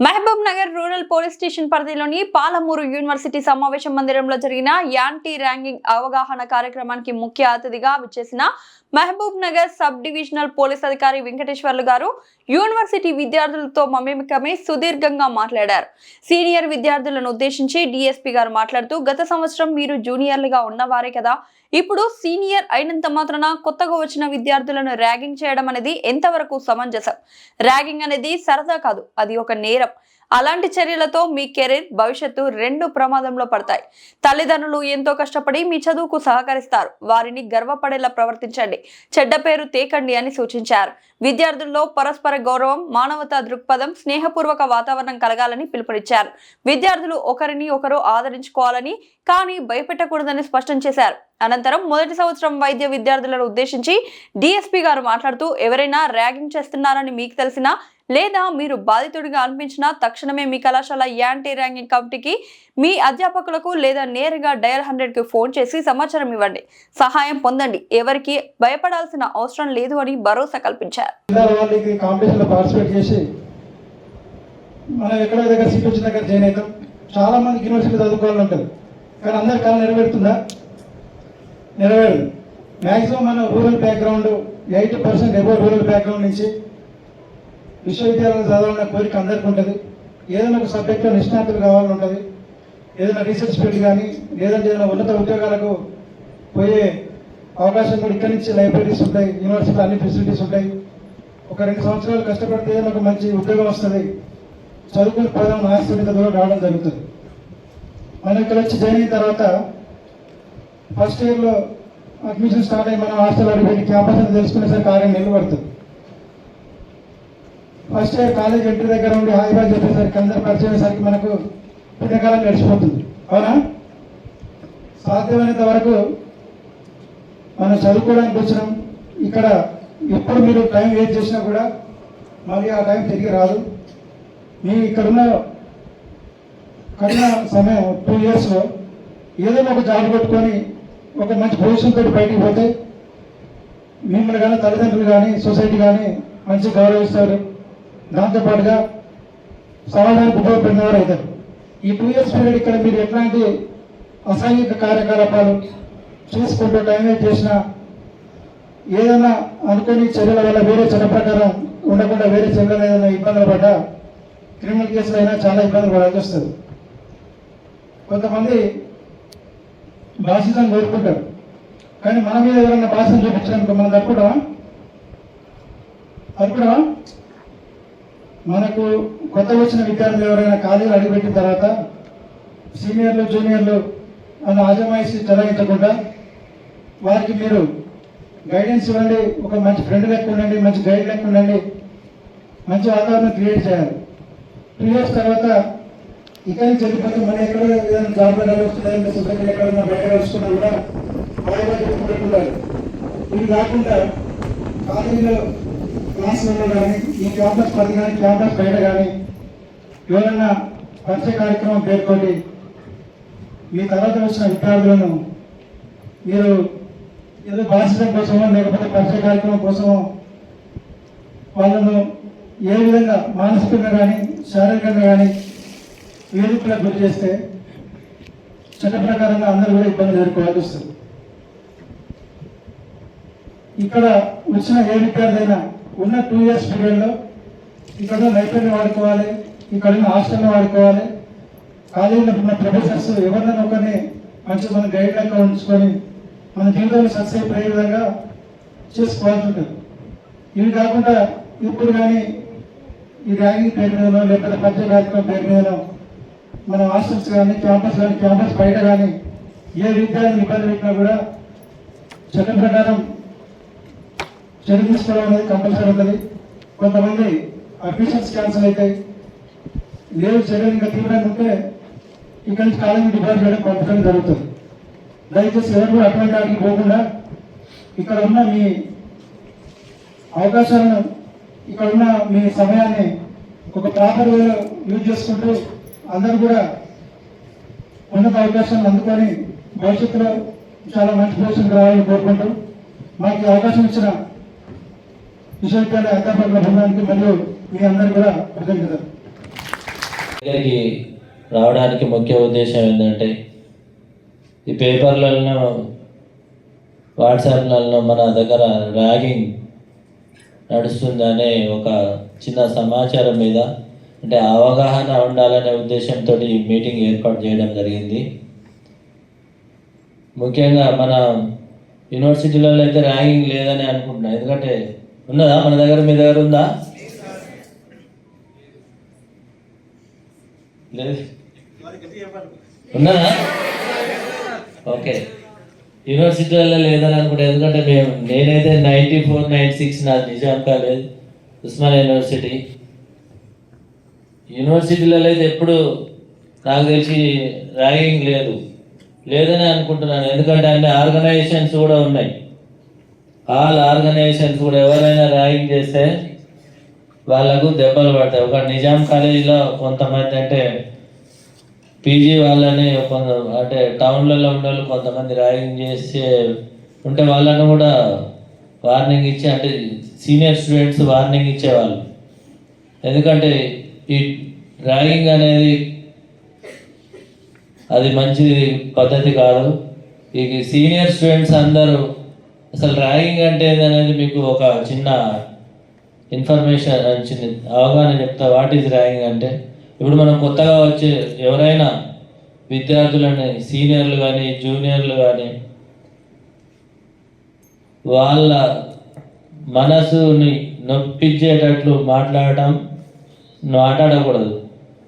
Mahabub Nagar rural police station పరిధిలోని Palamuru university సమావేశ మందిరంలో జరిగిన యాంటీ ర్యాంకింగ్ అవగాహన కార్యక్రమానికి ముఖ్య అతిథిగా విచ్చేసిన Mahabubnagar sub divisional police అధికారి వెంకటేశ్వర్లు గారు యూనివర్సిటీ విద్యార్థులతో మమేకమై సుదీర్ఘంగా మాట్లాడారు. సీనియర్ విద్యార్థులను ఉద్దేశించి డిఎస్పీ గారు మాట్లాడుతూ గత సంవత్సరం మీరు జూనియర్లుగా ఉన్నవారే కదా ఇప్పుడు సీనియర్ అయినంత మాత్రాన కొత్తగా వచ్చిన విద్యార్థులను ర్యాగింగ్ చేయడం అనేది ఎంతవరకు సమంజసం? ర్యాగింగ్ అనేది సరదా కాదు అది ఒక నేరం. అలాంటి చర్యలతో మీ కెరీర్ భవిష్యత్తు రెండు ప్రమాదంలో పడతాయి. తల్లిదండ్రులు ఎంతో కష్టపడి మీ చదువుకు సహకరిస్తారు. వారిని గర్వపడేలా ప్రవర్తించండి. చెడ్డ పేరు తేకండి అని సూచించారు. విద్యార్థుల్లో పరస్పర గౌరవం మానవతా దృక్పథం స్నేహపూర్వక వాతావరణం కలగాలని పిలుపునిచ్చారు. విద్యార్థులు ఒకరిని ఒకరు ఆదరించుకోవాలని కానీ భయపెట్టకూడదని స్పష్టం చేశారు. అనంతరం మొదటి సంవత్సరం వైద్య విద్యార్థులను ఉద్దేశించి డిఎస్పీ గారు మాట్లాడుతూ ఎవరైనా ర్యాగింగ్ చేస్తున్నారని మీకు తెలిసినా లేదా మీరు బాధితుడిగా అనిపించినా తక్షణమే మీ కళాశాల యాంటీ ర్యాంకింగ్ కమిటీకి మీ అధ్యాపకులకు లేదా నేరుగా డయల్ హండ్రెడ్కి ఫోన్ చేసి సమాచారం ఇవ్వండి. సహాయం పొందండి. ఎవరికి భయపడాల్సిన అవసరం లేదు అని భరోసా కల్పించారు. మనం ఎక్కడో దగ్గర సీట్ వచ్చిన దగ్గర జాయిన్ అవుతాం. చాలా మంది యూనివర్సిటీ చదువుకోవాలని ఉంటుంది. కానీ అందరి కళ నెరవేరుతుందా? నెరవేరదు. మ్యాక్సిమం మన rural background eighty percent above rural background నుంచి విశ్వవిద్యాలయం చదవాలన్న కోరిక అందరికీ ఉంటుంది. ఏదైనా ఒక సబ్జెక్ట్లో నిష్ణాతులు కావాలని ఉంటుంది. ఏదైనా రీసెర్చ్ ఫీల్డ్ కానీ లేదంటే ఏదైనా ఉన్నత ఉద్యోగాలకు పోయే అవకాశం కూడా ఇక్కడి నుంచి లైబ్రరీస్ ఉంటాయి యూనివర్సిటీలో అన్ని ఫెసిలిటీస్ ఉంటాయి. ఒక రెండు సంవత్సరాలు కష్టపడితే ఏదైనా ఒక మంచి ఉద్యోగం వస్తుంది. చదువుకుని పోదాం ఆశపడిన దూరం రావడం జరుగుతుంది. మనం ఇక్కడ వచ్చి జాయిన్ అయిన తర్వాత ఫస్ట్ ఇయర్లో అడ్మిషన్ స్టార్ట్ అయ్యి మనం హాస్టల్ అడిగి క్యాంపస్ అని తెలుసుకునేసరికి ఆరు నెలలు పడుతుంది. ఫస్ట్ ఇయర్ కాలేజ్ ఎంట్రీ దగ్గర ఉండి హాయిబాయ్ చెప్పేసరికి అందరు పరిచయసరికి అయ్యేసరికి మనకు పుణ్యకాలం గడిచిపోతుంది. అవునా? సాధ్యమైనంత వరకు మనం చదువుకోవడానికి వచ్చినాం ఇక్కడ ఎప్పుడు మీరు టైం వేస్ట్ చేసినా కూడా మళ్ళీ ఆ టైం తిరిగి రాదు. మీ ఇక్కడున్న కఠిన సమయం టూ ఇయర్స్లో ఏదైనా ఒక జాబ్ పెట్టుకొని ఒక మంచి పొజిషన్ బయటికి పోతే మిమ్మల్ని కానీ తల్లిదండ్రులు కానీ సొసైటీ కానీ మంచి గౌరవిస్తారు. దాంతోపాటుగా సమాజానికి ఉపయోగపడిన వారు అవుతారు. ఈ టూ ఇయర్స్ పీరియడ్ ఇక్కడ మీరు ఎట్లాంటి అసాంఘిక కార్యకలాపాలు చేసుకుంటూ టైం చేసిన ఏదైనా అనుకోని చర్యల వల్ల వేరే చర్య ప్రకారం ఉండకుండా వేరే చర్యలు ఏదైనా ఇబ్బందులు పడ్డా క్రిమినల్ కేసులు అయినా చాలా ఇబ్బందులు పడాల్సి వస్తుంది. కొంతమంది బాసిజం కోరుకుంటారు. కానీ మన మీద ఎవరైనా బాసిజం చూపించడానికి మనం తప్పుడమా తప్పుడమా మనకు కొత్త వచ్చిన విద్యార్థులు ఎవరైనా కాలేజీలు అడుగుపెట్టిన తర్వాత సీనియర్లు జూనియర్లు అన్న ఆజమాయిషి చెలాయించకుండా వారికి మీరు గైడెన్స్ ఇవ్వండి ఒక మంచి ఫ్రెండ్ లెక్క ఉండండి మంచి గైడ్ లెక్క ఉండండి మంచి వాతావరణం క్రియేట్ చేయాలి. టూ ఇయర్స్ తర్వాత ఇక్కడ నుంచి వెళ్ళిపోతే ఎక్కడ ఏదైనా జాబ్ వస్తుంది లేదంటే ఎక్కడైనా బయట కలుసుకున్నా కూడా హాయిగా చెప్పుకుంటుండాలి ఇవి కాకుండా కాలేజీలో క్లాసులలో కానీ ఈ క్యాంపస్ పది కానీ క్యాంపస్ బయట కానీ ఎవరైనా పరిచయ కార్యక్రమం పేర్కొని మీ తర్వాత వచ్చిన విద్యార్థులను మీరు ఏదో భాషించడం కోసమో లేకపోతే పరిచయ కార్యక్రమం కోసమో వాళ్ళను ఏ విధంగా మానసికంగా కానీ శారీరకంగా కానీ వేదికలకు గురి చేస్తే చట్ట ప్రకారంగా అందరూ కూడా ఇబ్బంది ఎదుర్కోవాల్సి వస్తుంది. ఇక్కడ వచ్చిన ఏ విద్యార్థి అయినా ఉన్న టూ ఇయర్స్ పీరియడ్లో ఇక్కడ లైబ్రరీ వాడుకోవాలి ఇక్కడ ఉన్న హాస్టల్ని వాడుకోవాలి. కాలేజీలో ఉన్న ప్రొఫెసర్స్ ఎవరినైనా ఒకరిని మంచి మన గైడ్ లెక్క ఉంచుకొని మన జీవితంలో సక్సెస్ అయిపోయే విధంగా చేసుకోవాల్సి ఉంటుంది. ఇవి కాకుండా ఇప్పుడు కానీ ఈ ర్యాగింగ్ పేరు మీదనో లేకపోతే పద్య కార్యక్రమం పేరు మీదనో మన హాస్టల్స్ కానీ క్యాంపస్ కానీ క్యాంపస్ బయట కానీ ఏ విద్యార్థిని ఇబ్బంది పెట్టినా కూడా చట్టం ప్రకారం చర్య తీసుకోవడం అనేది కంపల్సరీ ఉంటుంది. కొంతమంది అడ్మిషన్స్ క్యాన్సిల్ అవుతాయి లేదు చర్యలు ఇంకా తీవ్రంగా ఉంటే ఇక్కడ నుంచి కాలేజీ డిపాజిట్ చేయడం పంపడం జరుగుతుంది. దయచేసి ఎవరు అటువంటి వాటికి పోకుండా ఇక్కడ ఉన్న మీ అవకాశాలను ఇక్కడ ఉన్న మీ సమయాన్ని ఒక ప్రాపర్ వేలో యూజ్ చేసుకుంటూ అందరూ కూడా ఉన్నత అవకాశాలను అందుకొని భవిష్యత్తులో చాలా మంచి పొజిషన్కి రావాలని కోరుకుంటూ మాకు అవకాశం ఇచ్చిన విశ్వవిద్యాలయ అధ్యాపకుల బృందానికి మరియు మీ అందరికీ కూడా కృతజ్ఞతలు. రావడానికి ముఖ్య ఉద్దేశం ఏంటంటే ఈ పేపర్లలో వాట్సాప్లలో మన దగ్గర ర్యాగింగ్ నడుస్తుందనే ఒక చిన్న సమాచారం మీద అంటే అవగాహన ఉండాలనే ఉద్దేశంతో ఈ మీటింగ్ ఏర్పాటు చేయడం జరిగింది. ముఖ్యంగా మన యూనివర్సిటీలలో అయితే ర్యాగింగ్ లేదని అనుకుంటున్నాను ఎందుకంటే ఉన్నదా? మన దగ్గర మీ దగ్గర ఉందా? లేదు. ఉన్నదా? ఓకే. యూనివర్సిటీలలో లేదని అనుకుంటా. ఎందుకంటే మేము నేనైతే నైంటీ ఫోర్ నైంటీ సిక్స్ నా నిజాం కాలేజ్ ఉస్మానియా యూనివర్సిటీ. యూనివర్సిటీలలో అయితే ఎప్పుడు నాకు తెలిసి ర్యాగింగ్ లేదు. లేదని అనుకుంటున్నాను. ఎందుకంటే అన్ని ఆర్గనైజేషన్స్ కూడా ఉన్నాయి. ఆల్ ఆర్గనైజేషన్స్ కూడా ఎవరైనా ర్యాగింగ్ చేస్తే వాళ్ళకు దెబ్బలు పడతాయి. ఒక నిజాం కాలేజీలో కొంతమంది అంటే పీజీ వాళ్ళని కొంత అంటే టౌన్లలో ఉండే వాళ్ళు కొంతమంది ర్యాగింగ్ చేసే ఉంటే వాళ్ళను కూడా వార్నింగ్ ఇచ్చి అంటే సీనియర్ స్టూడెంట్స్ వార్నింగ్ ఇచ్చేవాళ్ళు. ఎందుకంటే ఈ ర్యాగింగ్ అనేది అది మంచి పద్ధతి కాదు. ఈ సీనియర్ స్టూడెంట్స్ అందరూ అసలు ర్యాగింగ్ అంటే అనేది మీకు ఒక చిన్న ఇన్ఫర్మేషన్ చిన్న అవగాహన చెప్తా వాట్ ఈజ్ ర్యాగింగ్ అంటే? ఇప్పుడు మనం కొత్తగా వచ్చే ఎవరైనా విద్యార్థులని సీనియర్లు కానీ జూనియర్లు కానీ వాళ్ళ మనసుని నొప్పించేటట్లు మాట్లాడటం మాట్లాడకూడదు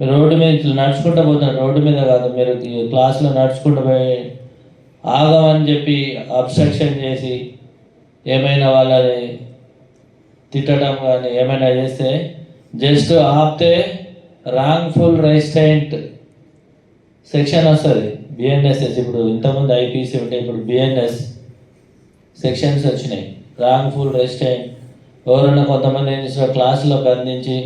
రోడ్డు మీద ఇట్లా నడుచుకుంటూ పోతున్నారు రోడ్డు మీద కాదు మీరు క్లాస్లో నడుచుకుంటూ పోయి ఆగమని చెప్పి అబ్స్ట్రక్షన్ చేసి ఏమైనా వాళ్ళని తిట్టడం కానీ ఏమైనా చేస్తే జస్ట్ ఆపితే రాంగ్ఫుల్ రెసిస్టెంట్ సెక్షన్ వస్తుంది. బిఎన్ఎస్ఎస్ ఇప్పుడు ఇంతకుముందు ఐపీసీ ఉంటే ఇప్పుడు బిఎన్ఎస్ సెక్షన్స్ వచ్చినాయి. రాంగ్ఫుల్ రెసిస్టెంట్ ఎవరైనా కొంతమంది ఏం చేసిన క్లాసులో బంధించి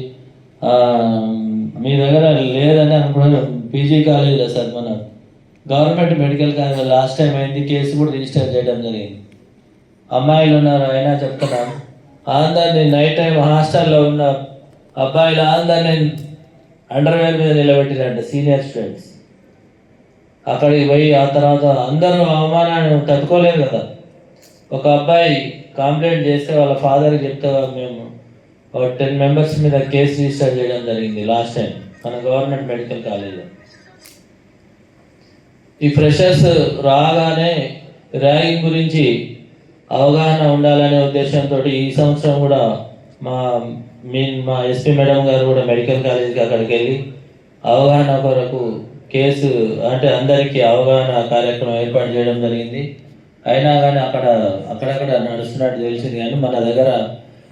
మీ దగ్గర లేదని అనుకున్నాను పీజీ కాలేజీలో సార్ మనం. Government medical college last time అయింది కేసు కూడా రిజిస్టర్ చేయడం జరిగింది. అమ్మాయిలు ఉన్నారు అయినా చెప్తున్నాను అందరినీ నైట్ టైం హాస్టల్లో ఉన్న అబ్బాయిలు అందరినీ అండర్వేర్ మీద నిలబెట్టిరంట సీనియర్ స్టూడెంట్స్ అక్కడికి పోయి ఆ తర్వాత అందరూ అవమానాన్ని తట్టుకోలేదు కదా. ఒక అబ్బాయి కంప్లైంట్ చేస్తే వాళ్ళ ఫాదర్కి చెప్తే మేము ఒక టెన్ మెంబర్స్ మీద కేసు రిజిస్టర్ చేయడం జరిగింది లాస్ట్ టైం మన గవర్నమెంట్ మెడికల్ కాలేజ్లో. ఈ ఫ్రెషర్స్ రాగానే ర్యాగింగ్ గురించి అవగాహన ఉండాలనే ఉద్దేశంతో ఈ సంవత్సరం కూడా మా మీ మా ఎస్పీ మేడం గారు కూడా మెడికల్ కాలేజీకి అక్కడికి వెళ్ళి అవగాహన కొరకు కేసు అంటే అందరికీ అవగాహన కార్యక్రమం ఏర్పాటు చేయడం జరిగింది. అయినా కానీ అక్కడ అక్కడక్కడ నడుస్తున్నట్టు తెలిసింది కానీ మన దగ్గర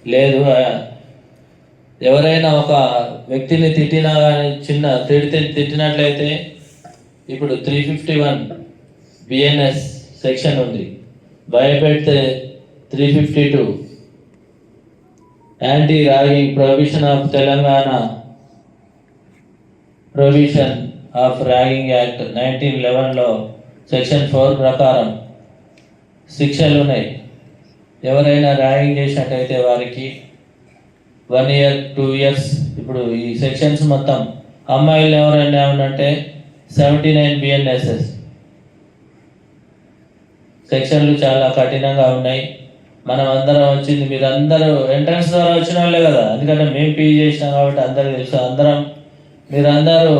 లేదు. ఎవరైనా ఒక వ్యక్తిని తిట్టినా కానీ చిన్న తిడితే తిట్టినట్లయితే ఇప్పుడు three fifty one BNS section ఉంది. భయపెడితే three fifty two anti ragging prohibition of Telangana prohibition of ragging act nineteen లెవెన్లో section four ప్రకారం శిక్షలు ఉన్నాయి. ఎవరైనా ర్యాగింగ్ చేసినట్టయితే వారికి వన్ ఇయర్ టూ ఇయర్స్ ఇప్పుడు ఈ సెక్షన్స్ మొత్తం అమ్మాయిలు ఎవరైనా ఏమంటే సెవెంటీ నైన్ బిఎన్ఎస్ఎస్ సెక్షన్లు చాలా కఠినంగా ఉన్నాయి. మనం అందరం వచ్చింది మీరు అందరూ ఎంట్రన్స్ ద్వారా వచ్చిన వాళ్ళే కదా. ఎందుకంటే మేము పీజీ చేసినాం కాబట్టి అందరికి తెలుసు. అందరం మీరందరూ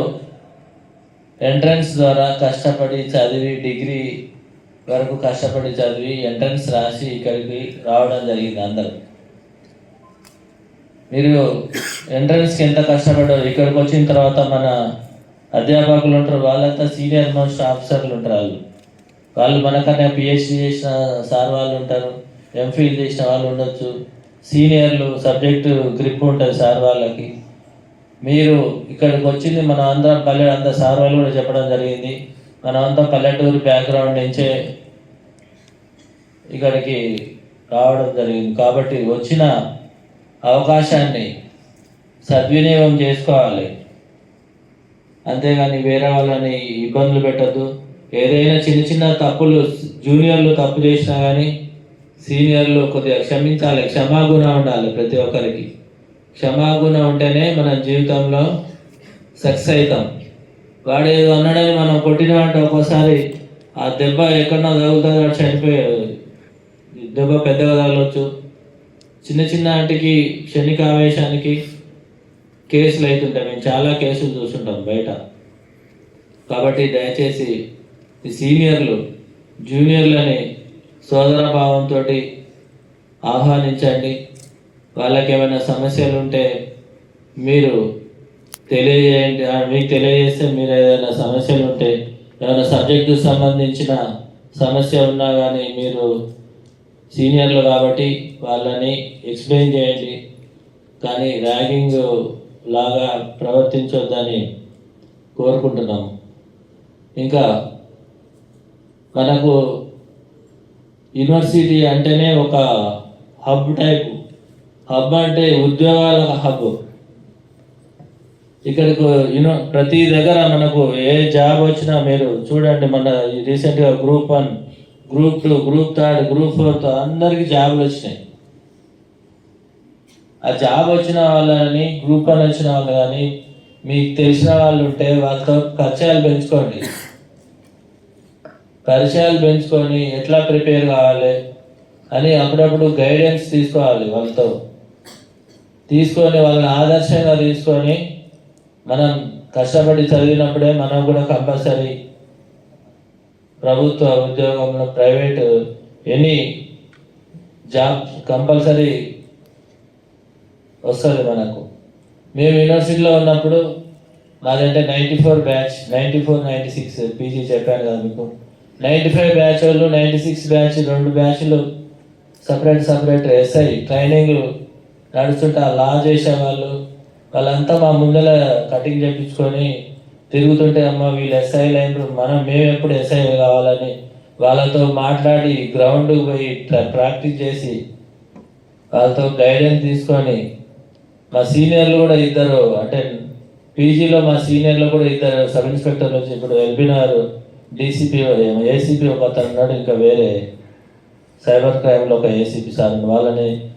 ఎంట్రన్స్ ద్వారా కష్టపడి చదివి డిగ్రీ వరకు కష్టపడి చదివి ఎంట్రన్స్ రాసి ఇక్కడికి రావడం జరిగింది అందరూ. మీరు ఎంట్రన్స్కి ఎంత కష్టపడ్డారు ఇక్కడికి వచ్చిన తర్వాత మన అధ్యాపకులు ఉంటారు వాళ్ళంతా సీనియర్ మోస్ట్ ఆఫీసర్లు ఉంటారు వాళ్ళు. వాళ్ళు మనకన్నా పిహెచ్డి చేసిన సార్ వాళ్ళు ఉంటారు ఎంఫిల్ చేసిన వాళ్ళు ఉండొచ్చు. సీనియర్లు సబ్జెక్టు గ్రిప్ ఉంటుంది సార్ వాళ్ళకి. మీరు ఇక్కడికి వచ్చింది మన అందరం పల్లె అంతా సార్ వాళ్ళు కూడా చెప్పడం జరిగింది. మన అంతా పల్లెటూరు బ్యాక్గ్రౌండ్ నుంచే ఇక్కడికి రావడం జరిగింది. కాబట్టి వచ్చిన అవకాశాన్ని సద్వినియోగం చేసుకోవాలి. అంతేగాని వేరే వాళ్ళని ఇబ్బందులు పెట్టద్దు. ఏదైనా చిన్న చిన్న తప్పులు జూనియర్లు తప్పు చేసినా కానీ సీనియర్లు కొద్దిగా క్షమించాలి క్షమాగుణ ఉండాలి ప్రతి ఒక్కరికి. క్షమాగుణం ఉంటేనే మన జీవితంలో సక్సెస్ అవుతాం. వాడు ఏదో అన్నాడని మనం కొట్టినామంటే ఒక్కోసారి ఆ దెబ్బ ఎక్కడో తగులుతుంది చనిపోయే దెబ్బ పెద్దగా తగలవచ్చు చిన్న చిన్న వాటికి క్షణిక ఆవేశానికి కేసులు అవుతుంటాయి మేము చాలా కేసులు చూస్తుంటాం బయట. కాబట్టి దయచేసి సీనియర్లు జూనియర్లని సోదర భావంతో ఆహ్వానించండి. వాళ్ళకి ఏమైనా సమస్యలు ఉంటే మీరు తెలియజేయండి. మీకు తెలియజేస్తే మీరు ఏదైనా సమస్యలు ఉంటే ఏమైనా సబ్జెక్టు సంబంధించిన సమస్య ఉన్నా కానీ మీరు సీనియర్లు కాబట్టి వాళ్ళని ఎక్స్ప్లెయిన్ చేయండి. కానీ ర్యాగింగ్ లాగా ప్రవర్తించొద్దని కోరుకుంటున్నాం. ఇంకా మనకు యూనివర్సిటీ అంటేనే ఒక హబ్ టైప్. హబ్ అంటే ఉద్యోగాల హబ్. ఇక్కడికి యూనో ప్రతి దగ్గర మనకు ఏ జాబ్ వచ్చినా మీరు చూడండి మన రీసెంట్గా group one group two group third group fourth అందరికీ జాబులు వచ్చినాయి. ఆ జాబ్ వచ్చిన వాళ్ళని గ్రూప్ వన్ వచ్చిన వాళ్ళు కానీ మీకు తెలిసిన వాళ్ళు ఉంటే వాళ్ళతో పరిచయాలు పెంచుకోండి. పరిచయాలు పెంచుకొని ఎట్లా ప్రిపేర్ కావాలి అని అప్పుడప్పుడు గైడెన్స్ తీసుకోవాలి వాళ్ళతో. తీసుకొని వాళ్ళని ఆదర్శంగా తీసుకొని మనం కష్టపడి చదివినప్పుడే మనం కూడా కంపల్సరీ ప్రభుత్వ ఉద్యోగంలో ప్రైవేట్ ఎనీ జాబ్ కంపల్సరీ వస్తుంది మనకు. మేము యూనివర్సిటీలో ఉన్నప్పుడు మాదంటే ninety four batch ninety four ninety six PG చెప్పాను కదా మీకు. నైంటీ ఫైవ్ బ్యాచ్ వాళ్ళు నైంటీ సిక్స్ బ్యాచ్ రెండు బ్యాచ్లు సపరేట్ సపరేట్ ఎస్ఐ ట్రైనింగ్ నడుస్తుంటే లా చేసేవాళ్ళు వాళ్ళంతా మా ముందర కటింగ్ చేయించుకొని తిరుగుతుంటే అమ్మ వీళ్ళు ఎస్ఐ లైన్ మనం మేము ఎప్పుడు ఎస్ఐ కావాలని వాళ్ళతో మాట్లాడి గ్రౌండ్కి పోయి ప్రాక్టీస్ చేసి వాళ్ళతో గైడెన్స్ తీసుకొని మా సీనియర్లు కూడా ఇద్దరు అంటే పీజీలో మా సీనియర్లు కూడా ఇద్దరు సబ్ ఇన్స్పెక్టర్ నుంచి ఇప్పుడు ఎల్బినార్ డీసీపీ ఏసీపీ ఒక అతను ఉన్నాడు ఇంకా వేరే సైబర్ క్రైమ్లో ఒక ఏసీపీ సార్ వాళ్ళని